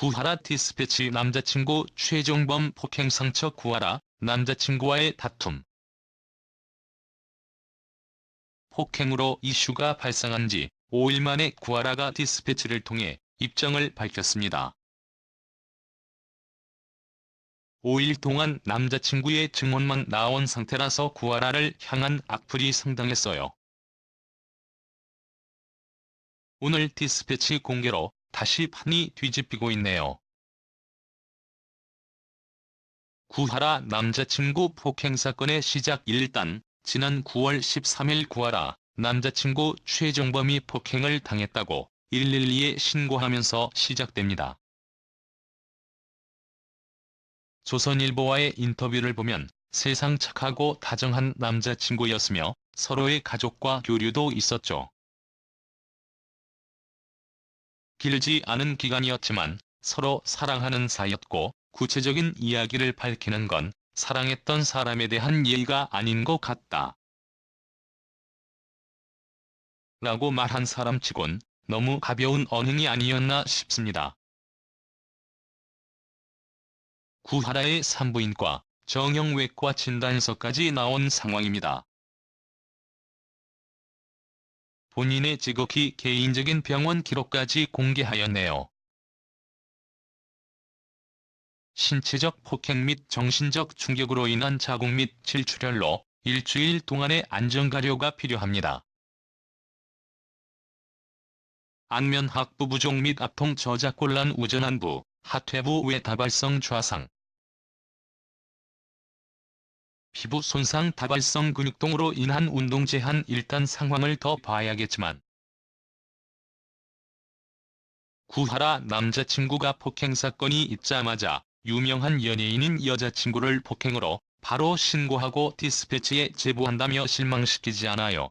구하라 디스패치 남자친구 최종범 폭행 상처 구하라 남자친구와의 다툼 폭행으로 이슈가 발생한 지 5일 만에 구하라가 디스패치를 통해 입장을 밝혔습니다. 5일 동안 남자친구의 증언만 나온 상태라서 구하라를 향한 악플이 상당했어요. 오늘 디스패치 공개로 다시 판이 뒤집히고 있네요. 구하라 남자친구 폭행 사건의 시작 일단 지난 9월 13일 구하라 남자친구 최종범이 폭행을 당했다고 112에 신고하면서 시작됩니다. 조선일보와의 인터뷰를 보면 세상 착하고 다정한 남자친구였으며 서로의 가족과 교류도 있었죠. 길지 않은 기간이었지만 서로 사랑하는 사이였고 구체적인 이야기를 밝히는 건 사랑했던 사람에 대한 예의가 아닌 것 같다. 라고 말한 사람 치곤 너무 가벼운 언행이 아니었나 싶습니다. 구하라의 산부인과 정형외과 진단서까지 나온 상황입니다. 본인의 지극히 개인적인 병원 기록까지 공개하였네요. 신체적 폭행 및 정신적 충격으로 인한 자국 및 질출혈로 일주일 동안의 안정가료가 필요합니다. 안면학부 부종 및 아통 저작곤란 우전환부, 하퇴부 외다발성 좌상, 피부 손상 다발성 근육통으로 인한 운동 제한 일단 상황을 더 봐야겠지만 구하라 남자친구가 폭행 사건이 있자마자 유명한 연예인인 여자친구를 폭행으로 바로 신고하고 디스패치에 제보한다며 실망시키지 않아요.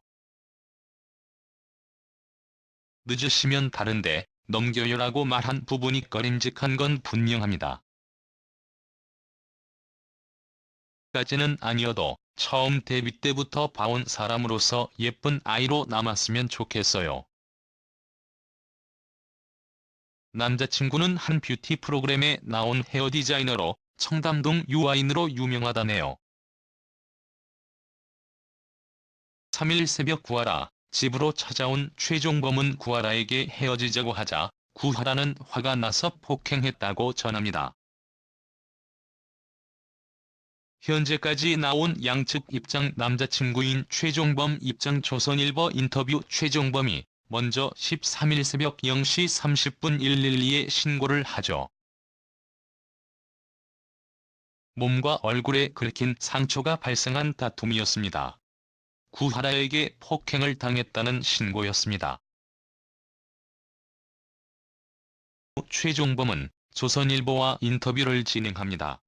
늦으시면 다른데 넘겨요라고 말한 부분이 꺼림직한 건 분명합니다. 까지는 아니어도 처음 데뷔 때부터 봐온 사람으로서 예쁜 아이로 남았으면 좋겠어요. 남자친구는 한 뷰티 프로그램에 나온 헤어 디자이너로 청담동 유아인으로 유명하다네요. 3일 새벽 구하라 집으로 찾아온 최종범은 구하라에게 헤어지자고 하자 구하라는 화가 나서 폭행했다고 전합니다. 현재까지 나온 양측 입장 남자친구인 최종범 입장 조선일보 인터뷰 최종범이 먼저 13일 새벽 0시 30분 112에 신고를 하죠. 몸과 얼굴에 긁힌 상처가 발생한 다툼이었습니다. 구하라에게 폭행을 당했다는 신고였습니다. 최종범은 조선일보와 인터뷰를 진행합니다.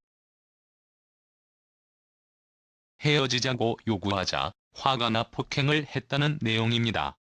헤어지자고 요구하자 화가 나 폭행을 했다는 내용입니다.